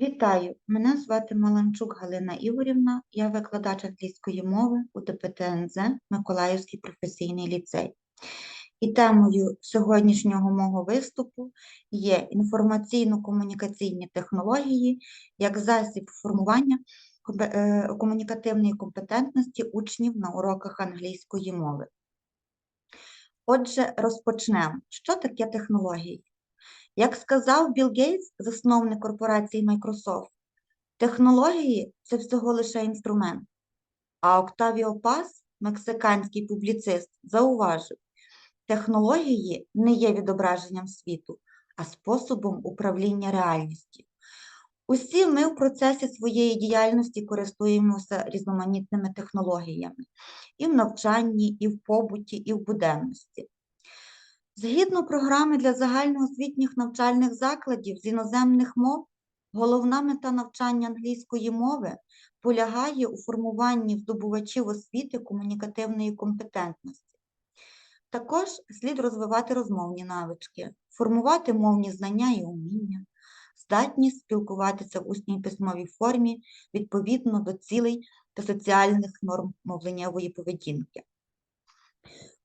Вітаю! Мене звати Маланчук Галина Ігорівна, я викладач англійської мови у ДПТНЗ Миколаївський професійний ліцей. І темою сьогоднішнього мого виступу є інформаційно-комунікаційні технології як засіб формування е, комунікативної компетентності учнів на уроках англійської мови. Отже, розпочнемо. Що таке технології? Як сказав Білл Гейтс, засновник корпорації Microsoft, технології це всього лише інструмент. А Октавіо Пас, мексиканський публіцист, зауважив, технології не є відображенням світу, а способом управління реальністю. Усі ми в процесі своєї діяльності користуємося різноманітними технологіями і в навчанні, і в побуті, і в буденності. Згідно програми для загальноосвітніх навчальних закладів з іноземних мов, головна мета навчання англійської мови полягає у формуванні здобувачів освіти комунікативної компетентності. Також слід розвивати розмовні навички, формувати мовні знання і уміння, здатність спілкуватися в усній письмовій формі відповідно до цілей та соціальних норм мовленнєвої поведінки.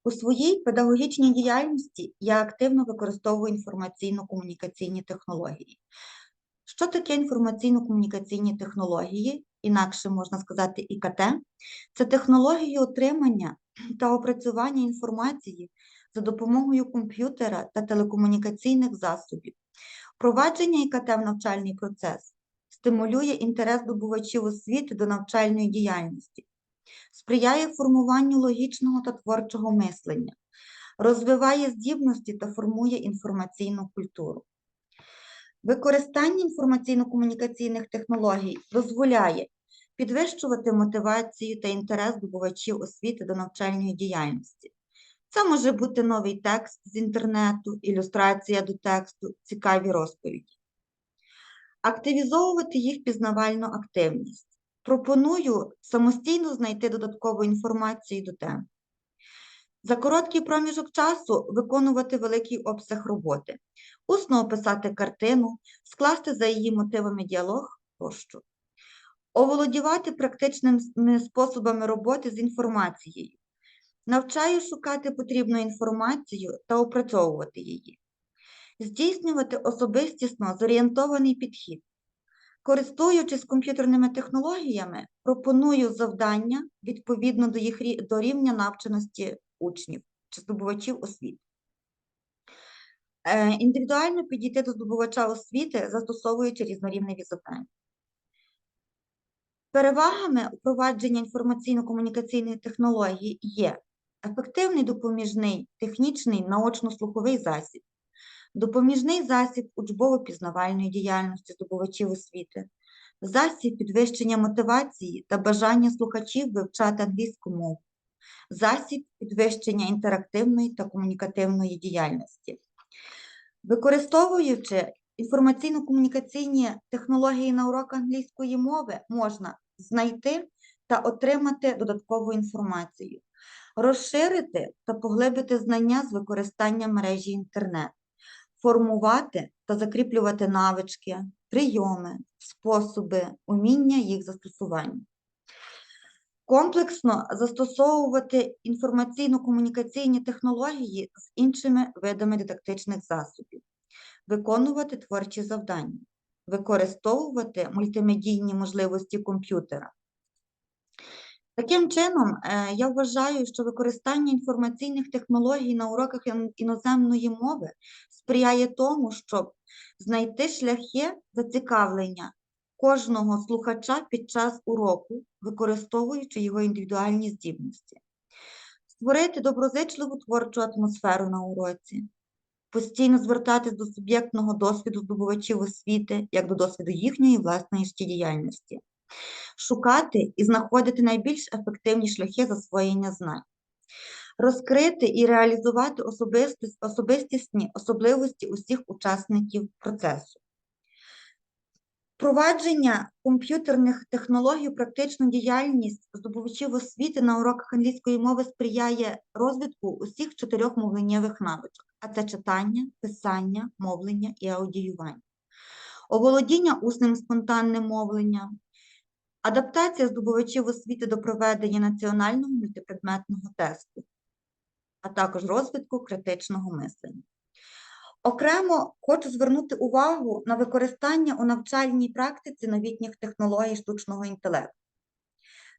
У своїй педагогічній діяльності я активно використовую інформаційно-комунікаційні технології. Що таке інформаційно-комунікаційні технології, інакше можна сказати ІКТ? Це технології отримання та опрацювання інформації за допомогою комп'ютера та телекомунікаційних засобів. Впровадження ІКТ в навчальний процес стимулює інтерес здобувачів освіти до навчальної діяльності, сприяє формуванню логічного та творчого мислення, розвиває здібності та формує інформаційну культуру. Використання інформаційно-комунікаційних технологій дозволяє підвищувати мотивацію та інтерес здобувачів освіти до навчальної діяльності. Це може бути новий текст з інтернету, ілюстрація до тексту, цікаві розповіді. Активізовувати їх пізнавальну активність. Пропоную самостійно знайти додаткову інформацію до тем. За короткий проміжок часу виконувати великий обсяг роботи, усно описати картину, скласти за її мотивами діалог тощо. Оволодівати практичними способами роботи з інформацією. Навчаю шукати потрібну інформацію та опрацьовувати її. Здійснювати особистісно зорієнтований підхід. Користуючись комп'ютерними технологіями, пропоную завдання відповідно до їх до рівня навченості учнів чи здобувачів освіти. Е, Індивідуально підійти до здобувача освіти, застосовуючи різнорівневі завдання. Перевагами впровадження інформаційно-комунікаційних технологій є ефективний допоміжний технічний наочно-слуховий засіб, допоміжний засіб учбово-пізнавальної діяльності здобувачів освіти, засіб підвищення мотивації та бажання слухачів вивчати англійську мову, засіб підвищення інтерактивної та комунікативної діяльності. Використовуючи інформаційно-комунікаційні технології на уроках англійської мови, можна знайти та отримати додаткову інформацію, розширити та поглибити знання з використанням мережі інтернет, формувати та закріплювати навички, прийоми, способи, уміння їх застосування. Комплексно застосовувати інформаційно-комунікаційні технології з іншими видами дидактичних засобів, виконувати творчі завдання, використовувати мультимедійні можливості комп'ютера. Таким чином, е, я вважаю, що використання інформаційних технологій на уроках іноземної мови сприяє тому, щоб знайти шляхи зацікавлення кожного слухача під час уроку, використовуючи його індивідуальні здібності, створити доброзичливу творчу атмосферу на уроці, постійно звертатись до суб'єктного досвіду здобувачів освіти, як до досвіду їхньої власної життєдіяльності, шукати і знаходити найбільш ефективні шляхи засвоєння знань. Розкрити і реалізувати особистіс- особистісні особливості усіх учасників процесу. Впровадження комп'ютерних технологій практичну діяльність здобувачів освіти на уроках англійської мови сприяє розвитку усіх чотирьох мовленнєвих навичок, а це читання, писання, мовлення і аудіювання. оволодіння усним спонтанним мовленням, адаптація здобувачів освіти до проведення національного мультипредметного тесту, а також розвитку критичного мислення. Окремо хочу звернути увагу на використання у навчальній практиці новітніх технологій штучного інтелекту.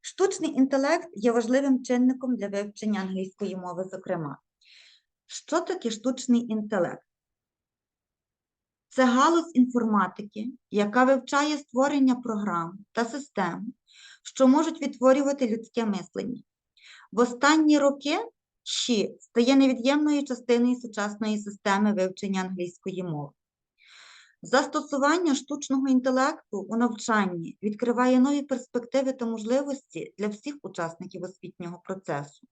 Штучний інтелект є важливим чинником для вивчення англійської мови, зокрема. Що таке штучний інтелект? Це галузь інформатики, яка вивчає створення програм та систем, що можуть відтворювати людське мислення. В останні роки ЩІ стає невід'ємною частиною сучасної системи вивчення англійської мови. Застосування штучного інтелекту у навчанні відкриває нові перспективи та можливості для всіх учасників освітнього процесу.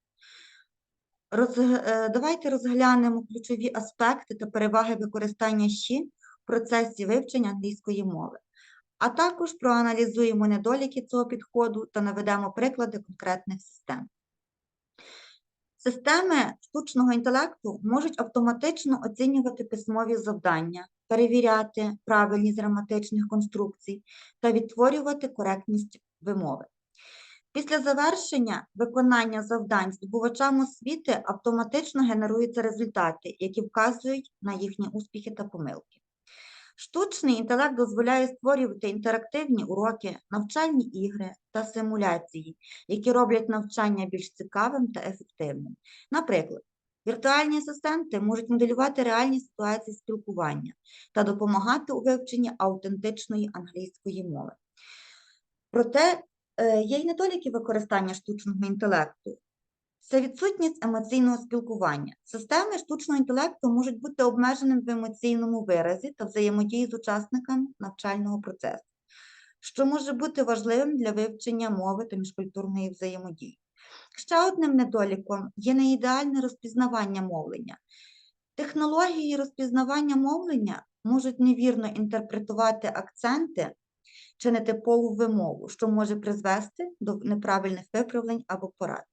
Роз... е, Давайте розглянемо ключові аспекти та переваги використання ЩІ процесі вивчення англійської мови, а також проаналізуємо недоліки цього підходу та наведемо приклади конкретних систем. Системи штучного інтелекту можуть автоматично оцінювати письмові завдання, перевіряти правильність граматичних конструкцій та відтворювати коректність вимови. Після завершення виконання завдань здобувачам освіти автоматично генеруються результати, які вказують на їхні успіхи та помилки. Штучний інтелект дозволяє створювати інтерактивні уроки, навчальні ігри та симуляції, які роблять навчання більш цікавим та ефективним. Наприклад, віртуальні асистенти можуть моделювати реальні ситуації спілкування та допомагати у вивченні аутентичної англійської мови. Проте е, є й недоліки використання штучного інтелекту. Це відсутність емоційного спілкування. Системи штучного інтелекту можуть бути обмеженими в емоційному виразі та взаємодії з учасниками навчального процесу, що може бути важливим для вивчення мови та міжкультурної взаємодії. Ще одним недоліком є неідеальне розпізнавання мовлення. Технології розпізнавання мовлення можуть невірно інтерпретувати акценти чи нетипову вимову, що може призвести до неправильних виправлень або порад.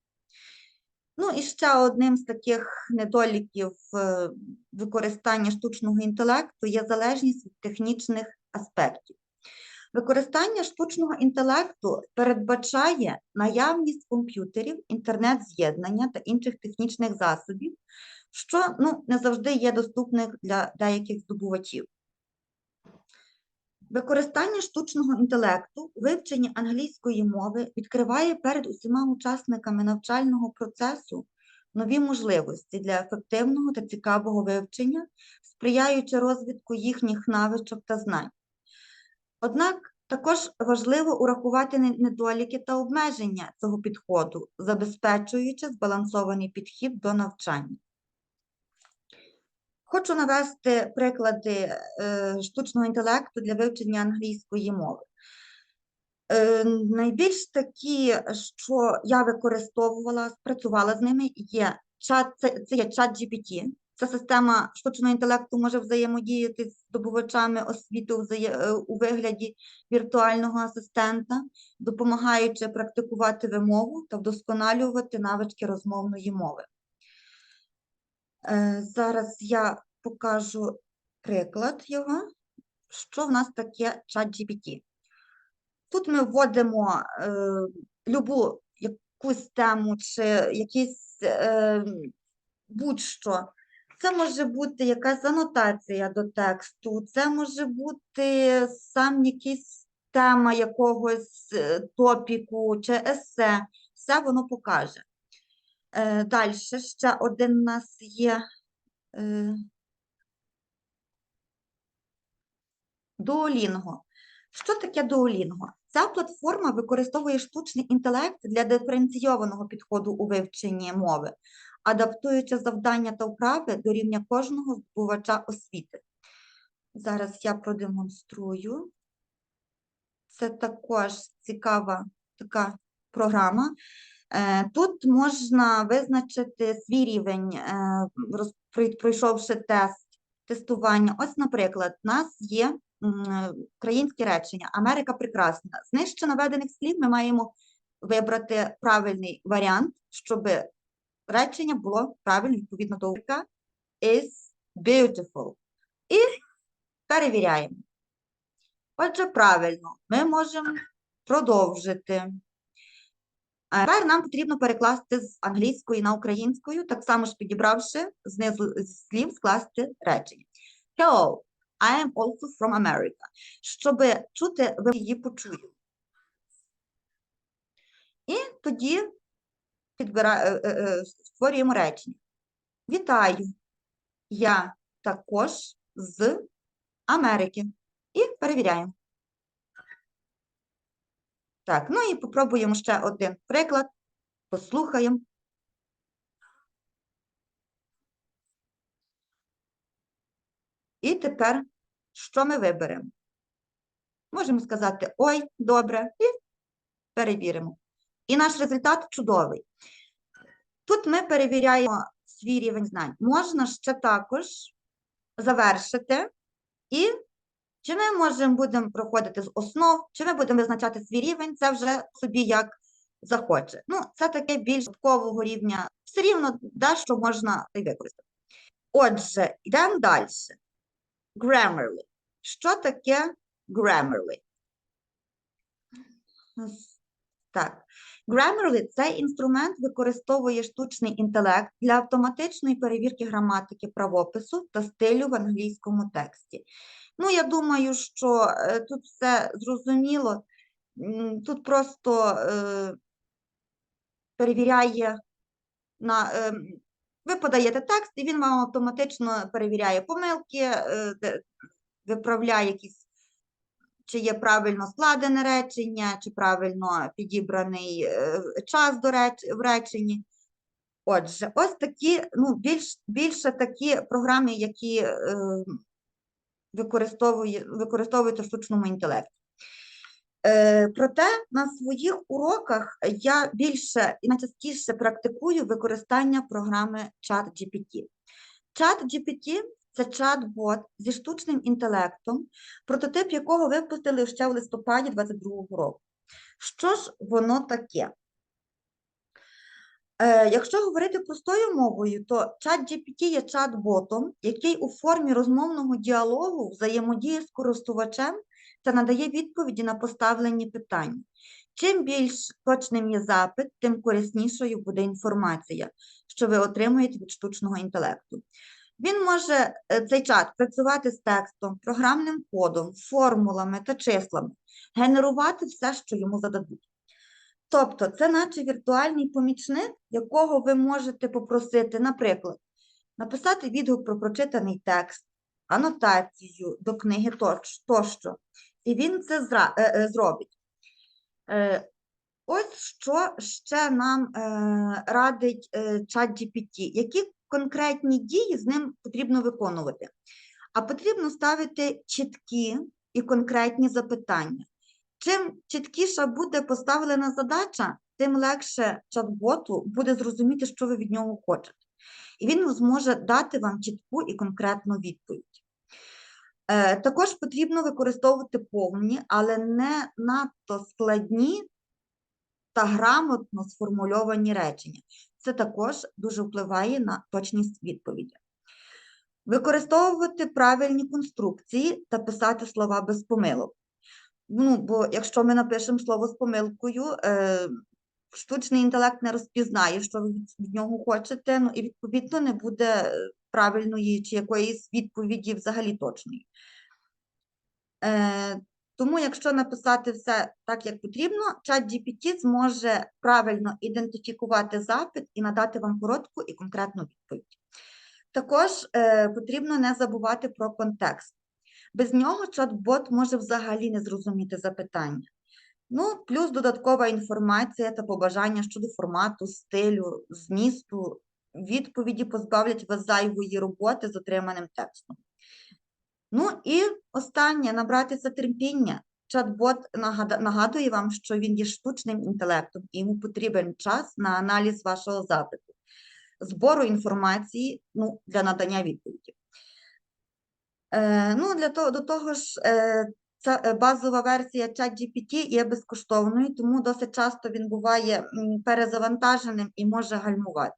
Ну і ще одним з таких недоліків е, використання штучного інтелекту є залежність від технічних аспектів. Використання штучного інтелекту передбачає наявність комп'ютерів, інтернет-з'єднання та інших технічних засобів, що ну, не завжди є доступних для деяких здобувачів. Використання штучного інтелекту у вивченні англійської мови відкриває перед усіма учасниками навчального процесу нові можливості для ефективного та цікавого вивчення, сприяючи розвитку їхніх навичок та знань. Однак також важливо урахувати недоліки та обмеження цього підходу, забезпечуючи збалансований підхід до навчання. Хочу навести приклади е, штучного інтелекту для вивчення англійської мови. Е, найбільш такі, що я використовувала, спрацювала з ними, є чат, це, це є чат GPT. Ця система штучного інтелекту може взаємодіяти з здобувачами освіти е, у вигляді віртуального асистента, допомагаючи практикувати вимову та вдосконалювати навички розмовної мови. Е, Зараз я покажу приклад його, що в нас таке ChatGPT. Тут ми вводимо е, любу якусь тему чи якийсь е, будь-що. Це може бути якась анотація до тексту, це може бути сам якийсь тема якогось е, топіку чи есе. Все воно покаже. Е, Далі ще один у нас є е, Duolingo. Що таке Duolingo? Ця платформа використовує штучний інтелект для диференційованого підходу у вивченні мови, адаптуючи завдання та вправи до рівня кожного здобувача освіти. Зараз я продемонструю. Це також цікава така програма. Е, Тут можна визначити свій рівень, е, пройшовши тест тестування. Ось, наприклад, у нас є українське речення Америка прекрасна. З нижче наведених слів ми маємо вибрати правильний варіант, щоб речення було правильно відповідно до America is beautiful. І перевіряємо. Отже, правильно, ми можемо продовжити. Тепер нам потрібно перекласти з англійської на українську, так само ж підібравши знизу слів скласти речення. Hello, I am also from America. Щоб чути, ви її почуєте. І тоді е, е, е, створюємо речення. Вітаю, я також з Америки. І перевіряємо. Так, ну і попробуємо ще один приклад. Послухаємо. І тепер що ми виберемо? Можемо сказати ой, добре, і перевіримо. І наш результат чудовий. Тут ми перевіряємо свій рівень знань. Можна ще також завершити і чи ми можемо будемо проходити з основ, чи ми будемо визначати свій рівень, це вже собі як захоче. Ну, це таке більш податкового рівня. Все рівно дещо можна використати. Отже, йдемо далі. Grammarly. Що таке Grammarly? Так. Grammarly – це інструмент використовує штучний інтелект для автоматичної перевірки граматики правопису та стилю в англійському тексті. Ну, я думаю, що е, тут все зрозуміло. Тут просто е, перевіряє на. Е, ви подаєте текст, і він вам автоматично перевіряє помилки, виправляє якісь, чи є правильно складене речення, чи правильно підібраний час до реч, в реченні. Отже, ось такі, ну, більш, більше такі програми, які використовує, використовуються в штучному інтелекті. Е, проте на своїх уроках я більше і найчастіше практикую використання програми ChatGPT. ChatGPT – це чат-бот зі штучним інтелектом, прототип якого випустили ще в листопаді 2022 року. Що ж воно таке? Е, Якщо говорити простою мовою, то ChatGPT є чат-ботом, який у формі розмовного діалогу взаємодіє з користувачем та надає відповіді на поставлені питання. Чим більш точним є запит, тим кориснішою буде інформація, що ви отримуєте від штучного інтелекту. Він може, е, цей чат, працювати з текстом, програмним кодом, формулами та числами, генерувати все, що йому зададуть. Тобто, це наче віртуальний помічник, якого ви можете попросити, наприклад, написати відгук про прочитаний текст, анотацію до книги тощо. І він це е, е, зробить. Е, Ось що ще нам радить е, ChatGPT. Які конкретні дії з ним потрібно виконувати? А потрібно ставити чіткі і конкретні запитання. Чим чіткіша буде поставлена задача, тим легше чат-боту буде зрозуміти, що ви від нього хочете. І він зможе дати вам чітку і конкретну відповідь. Е, Також потрібно використовувати повні, але не надто складні та грамотно сформульовані речення. Це також дуже впливає на точність відповіді. Використовувати правильні конструкції та писати слова без помилок. Ну, бо якщо ми напишемо слово з помилкою, е, штучний інтелект не розпізнає, що ви від, нього хочете, ну і відповідно не буде е, правильної чи якоїсь відповіді взагалі точної. Е, тому, якщо написати все так, як потрібно, чат GPT зможе правильно ідентифікувати запит і надати вам коротку і конкретну відповідь. Також е, потрібно не забувати про контекст. Без нього чат-бот може взагалі не зрозуміти запитання. Ну, плюс додаткова інформація та побажання щодо формату, стилю, змісту, відповіді позбавлять вас зайвої роботи з отриманим текстом. Ну і останнє набратися терпіння. Чат-бот нагадує вам, що він є штучним інтелектом, і йому потрібен час на аналіз вашого запиту, збору інформації ну, для надання відповіді. Е, ну, для того, до того ж, е, ця е, базова версія ChatGPT є безкоштовною, тому досить часто він буває перезавантаженим і може гальмувати.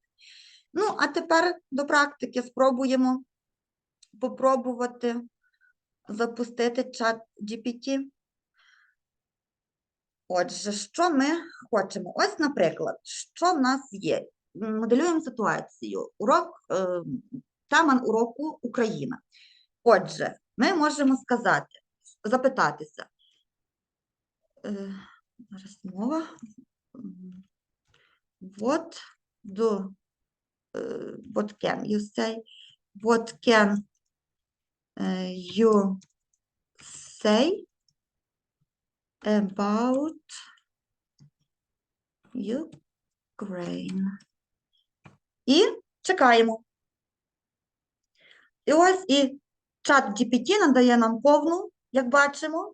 Ну, а тепер до практики спробуємо попробувати запустити чат GPT. Отже, що ми хочемо? Ось, наприклад, що в нас є? Моделюємо ситуацію. Урок, тема уроку Україна. Отже, ми можемо сказати, запитатися. Е, зараз мова. What do е, what can you say? What can е, you say about Ukraine? І чекаємо. І ось і чат GPT надає нам повну, як бачимо,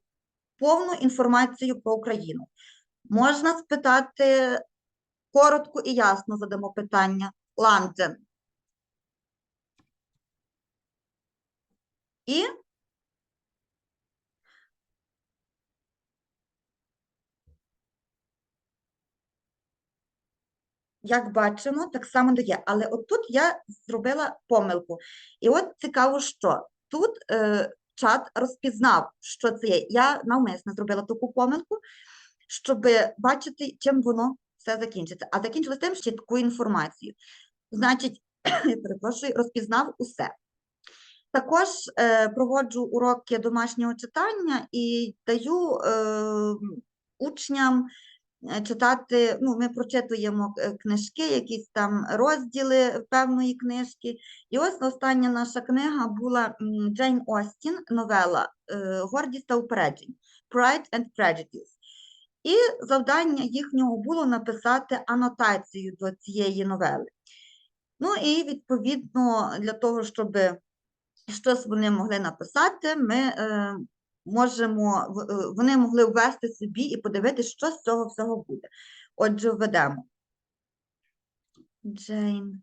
повну інформацію про Україну. Можна спитати коротко і ясно задамо питання. Ланден. І як бачимо, так само дає. Але отут я зробила помилку. І от цікаво, що тут е, чат розпізнав, що це є. Я навмисно зробила таку помилку, щоб бачити, чим воно все закінчиться. А закінчилось тим, що чітку інформацію. Значить, перепрошую, розпізнав усе. Також е, проводжу уроки домашнього читання і даю е, учням читати. Ну, ми прочитуємо е, книжки, якісь там розділи певної книжки. І ось остання наша книга була Джейн Остін, новела е, Гордість та упереджень Pride and Prejudice. І завдання їхнього було написати анотацію до цієї новели. Ну і відповідно для того, щоб щось вони могли написати, ми е, можемо, е, вони могли ввести собі і подивитися, що з цього всього буде. Отже, введемо. Джейн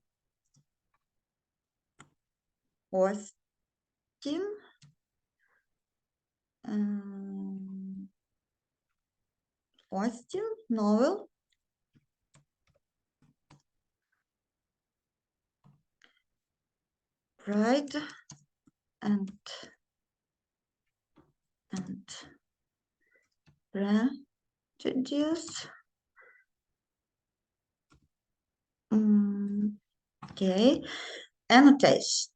Остін. Ем, Остін, новел. Pride and and prejudice. М, Окей. Annotation.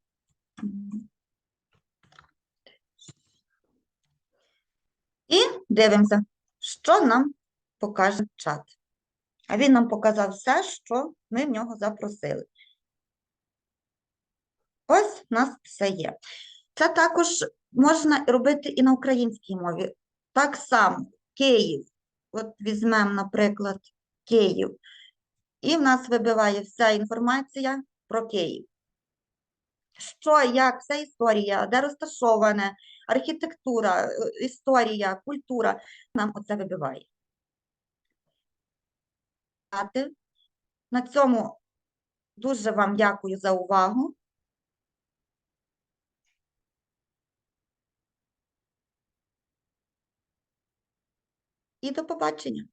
І дивимося, що нам покаже чат. А він нам показав все, що ми в нього запросили. Ось у нас все є. Це також можна робити і на українській мові. Так само Київ. От візьмемо, наприклад, Київ. І в нас вибиває вся інформація про Київ. Що, як, вся історія, де розташоване, архітектура, е, історія, культура. Нам оце вибиває. На цьому дуже вам дякую за увагу. І до побачення.